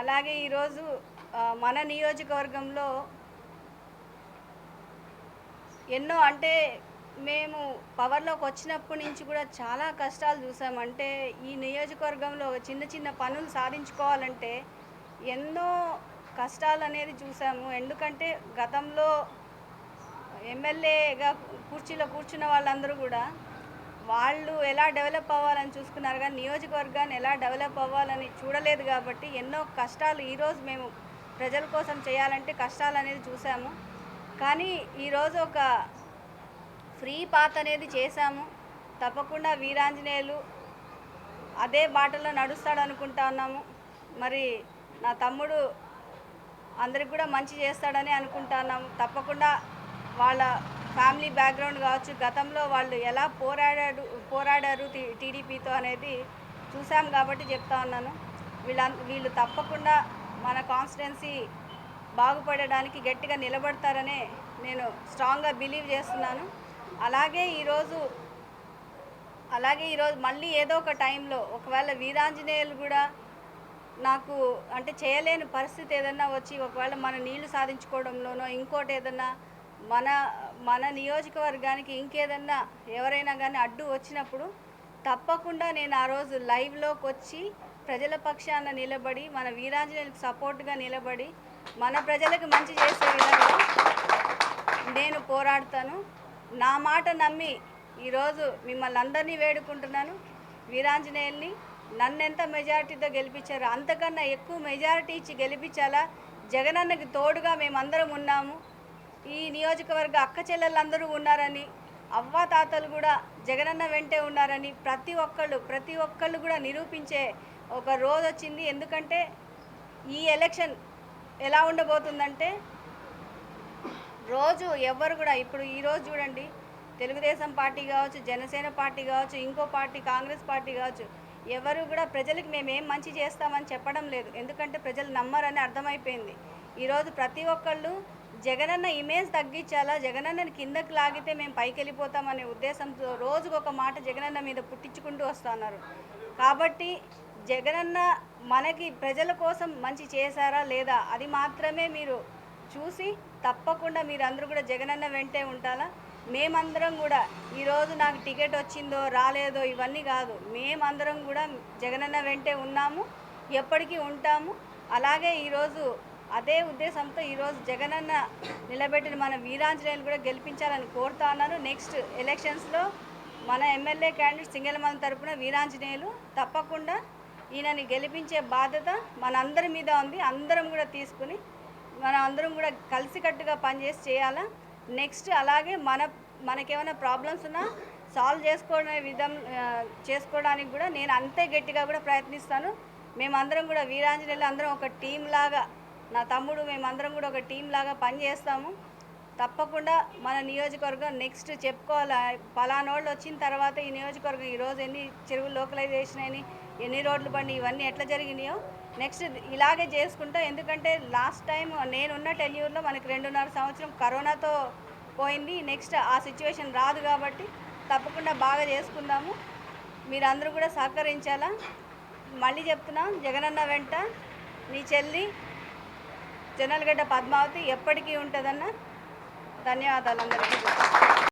అలాగే ఈరోజు మన నియోజకవర్గంలో ఎన్నో అంటే మేము పవర్లోకి వచ్చినప్పటి నుంచి కూడా చాలా కష్టాలు చూసామంటే అంటే ఈ నియోజకవర్గంలో చిన్న చిన్న పనులు సాధించుకోవాలంటే ఎన్నో కష్టాలు అనేది చూసాము. ఎందుకంటే గతంలో ఎమ్మెల్యేగా కుర్చీలో కూర్చున్న వాళ్ళందరూ కూడా వాళ్ళు ఎలా డెవలప్ అవ్వాలని చూసుకున్నారు కానీ నియోజకవర్గాన్ని ఎలా డెవలప్ అవ్వాలని చూడలేదు కాబట్టి ఎన్నో కష్టాలు ఈరోజు మేము ప్రజల కోసం చేయాలంటే కష్టాలు అనేది చూసాము. కానీ ఈరోజు ఒక ఫ్రీ పాత్ అనేది చేశాము. తప్పకుండా వీరాంజనేయులు అదే బాటలో నడుస్తాడు అనుకుంటా ఉన్నాము. మరి నా తమ్ముడు అందరికి కూడా మంచి చేస్తాడని అనుకుంటున్నాము తప్పకుండా వాళ్ళ ఫ్యామిలీ బ్యాక్గ్రౌండ్ కావచ్చు గతంలో వాళ్ళు ఎలా పోరాడాడు పోరాడారు టీడీపీతో అనేది చూసాం కాబట్టి చెప్తా ఉన్నాను. వీళ్ళ వీళ్ళు తప్పకుండా మన కాన్స్టిట్యున్సీ బాగుపడడానికి గట్టిగా నిలబడతారనే నేను స్ట్రాంగ్గా బిలీవ్ చేస్తున్నాను. అలాగే ఈరోజు అలాగే ఈరోజు మళ్ళీ ఏదో ఒక టైంలో ఒకవేళ వీరాంజనేయులు కూడా నాకు అంటే చేయలేని పరిస్థితి ఏదన్నా వచ్చి ఒకవేళ మన నీళ్ళు సాధించుకోవడంలోనో ఇంకోటి ఏదన్నా మన మన నియోజకవర్గానికి ఇంకేదన్నా ఎవరైనా కానీ అడ్డు వచ్చినప్పుడు తప్పకుండా నేను ఆ రోజు లైవ్లోకి వచ్చి ప్రజల పక్షాన నిలబడి మన వీరాంజనేయులకు సపోర్ట్గా నిలబడి మన ప్రజలకు మంచి చేసే విధంగా నేను పోరాడతాను. నా మాట నమ్మి ఈరోజు మిమ్మల్ని అందరినీ వేడుకుంటున్నాను. వీరాంజనేయుల్ని నన్నెంత మెజారిటీతో గెలిపించారో అంతకన్నా ఎక్కువ మెజారిటీ ఇచ్చి గెలిపించాలా? జగనన్నకి తోడుగా మేమందరం ఉన్నాము. ఈ నియోజకవర్గ అక్క చెల్లెళ్ళందరూ ఉన్నారని అవ్వ తాతలు కూడా జగనన్న వెంటే ఉన్నారని ప్రతి ఒక్కళ్ళు ప్రతి ఒక్కళ్ళు కూడా నిరూపించే ఒక రోజు వచ్చింది. ఎందుకంటే ఈ ఎలక్షన్ ఎలా ఉండబోతుందంటే రోజు ఎవరు కూడా ఇప్పుడు ఈ రోజు చూడండి తెలుగుదేశం పార్టీ కావచ్చు జనసేన పార్టీ కావచ్చు ఇంకో పార్టీ కాంగ్రెస్ పార్టీ కావచ్చు ఎవరు కూడా ప్రజలకు మేమేం మంచి చేస్తామని చెప్పడం లేదు. ఎందుకంటే ప్రజలు నమ్మరని అర్థమైపోయింది. ఈరోజు ప్రతి ఒక్కళ్ళు జగనన్న ఇమేజ్ తగ్గించాలా? జగనన్నని కిందకు లాగితే మేము పైకి వెళ్ళిపోతామనే ఉద్దేశంతో రోజుకు ఒక మాట జగనన్న మీద పుట్టించుకుంటూ వస్తున్నారు. కాబట్టి జగనన్న మనకి ప్రజల కోసం మంచి చేశారా లేదా? అది మాత్రమే మీరు చూసి తప్పకుండా మీరు అందరూ కూడా జగనన్న వెంటే ఉంటారా మేమందరం కూడా ఈరోజు నాకు టికెట్ వచ్చిందో రాలేదో ఇవన్నీ కాదు. మేమందరం కూడా జగనన్న వెంటే ఉన్నాము ఎప్పటికీ ఉంటాము. అలాగే ఈరోజు అదే ఉద్దేశంతో ఈరోజు జగనన్న నిలబెట్టిన మన వీరాంజనేయులు కూడా గెలిపించాలని కోరుతా ఉన్నాను. నెక్స్ట్ ఎలక్షన్స్లో మన ఎమ్మెల్యే క్యాండిడేట్ సింగల్ తరపున వీరాంజనేయులు తప్పకుండా ఈయనని గెలిపించే బాధ్యత మనందరి మీద ఉంది. అందరం కూడా తీసుకుని మనం అందరం కూడా కలిసికట్టుగా పనిచేసి చేయాలా? నెక్స్ట్ అలాగే మన మనకేమైనా ప్రాబ్లమ్స్ ఉన్నా సాల్వ్ చేసుకునే విధం చేసుకోవడానికి కూడా నేను అంతే గట్టిగా కూడా ప్రయత్నిస్తాను. మేమందరం కూడా వీరాంజనేయులు అందరం ఒక టీం లాగా నా తమ్ముడు మేమందరం కూడా ఒక టీం లాగా పనిచేస్తాము తప్పకుండా మన నియోజకవర్గం నెక్స్ట్ చెప్పుకోవాలి? పలానోళ్ళు వచ్చిన తర్వాత ఈ నియోజకవర్గం ఈరోజు ఎన్ని చెరువులు లోకలైజేషన్ అయినాయి ఎన్ని రోడ్లు బండి ఇవన్నీ ఎట్లా జరిగినాయో నెక్స్ట్ ఇలాగే చేసుకుంటా. ఎందుకంటే లాస్ట్ టైం నేనున్న టెన్యూర్లో మనకి రెండున్నర సంవత్సరం కరోనాతో పోయింది. నెక్స్ట్ ఆ సిచ్యువేషన్ రాదు కాబట్టి తప్పకుండా బాగా చేసుకుందాము. మీరందరూ కూడా సహకరించాలా? మళ్ళీ చెప్తున్నా జగనన్న వెంట నీ చెల్లి జనల్గడ్డ పద్మావతి ఎప్పటికీ ఉంటుందన్న. ధన్యవాదాలు అందరికీ.